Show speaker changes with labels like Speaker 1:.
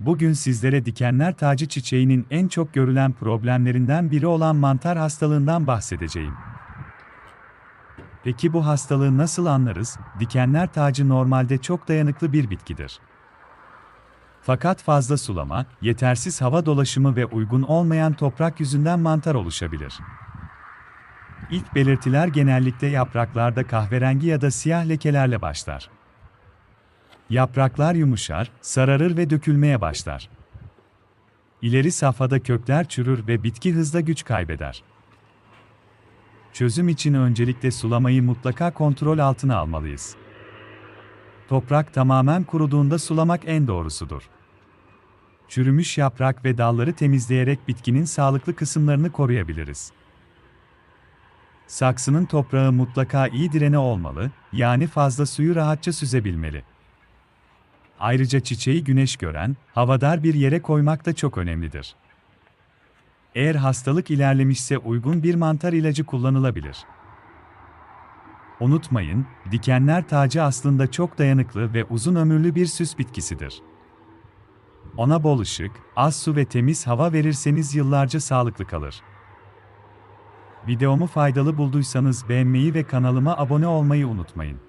Speaker 1: Bugün sizlere dikenler tacı çiçeğinin en çok görülen problemlerinden biri olan mantar hastalığından bahsedeceğim. Peki bu hastalığı nasıl anlarız? Dikenler tacı normalde çok dayanıklı bir bitkidir. Fakat fazla sulama, yetersiz hava dolaşımı ve uygun olmayan toprak yüzünden mantar oluşabilir. İlk belirtiler genellikle yapraklarda kahverengi ya da siyah lekelerle başlar. Yapraklar yumuşar, sararır ve dökülmeye başlar. İleri safhada kökler çürür ve bitki hızla güç kaybeder. Çözüm için öncelikle sulamayı mutlaka kontrol altına almalıyız. Toprak tamamen kuruduğunda sulamak en doğrusudur. Çürümüş yaprak ve dalları temizleyerek bitkinin sağlıklı kısımlarını koruyabiliriz. Saksının toprağı mutlaka iyi direne olmalı, yani fazla suyu rahatça süzebilmeli. Ayrıca çiçeği güneş gören, havadar bir yere koymak da çok önemlidir. Eğer hastalık ilerlemişse uygun bir mantar ilacı kullanılabilir. Unutmayın, dikenler tacı aslında çok dayanıklı ve uzun ömürlü bir süs bitkisidir. Ona bol ışık, az su ve temiz hava verirseniz yıllarca sağlıklı kalır. Videomu faydalı bulduysanız beğenmeyi ve kanalıma abone olmayı unutmayın.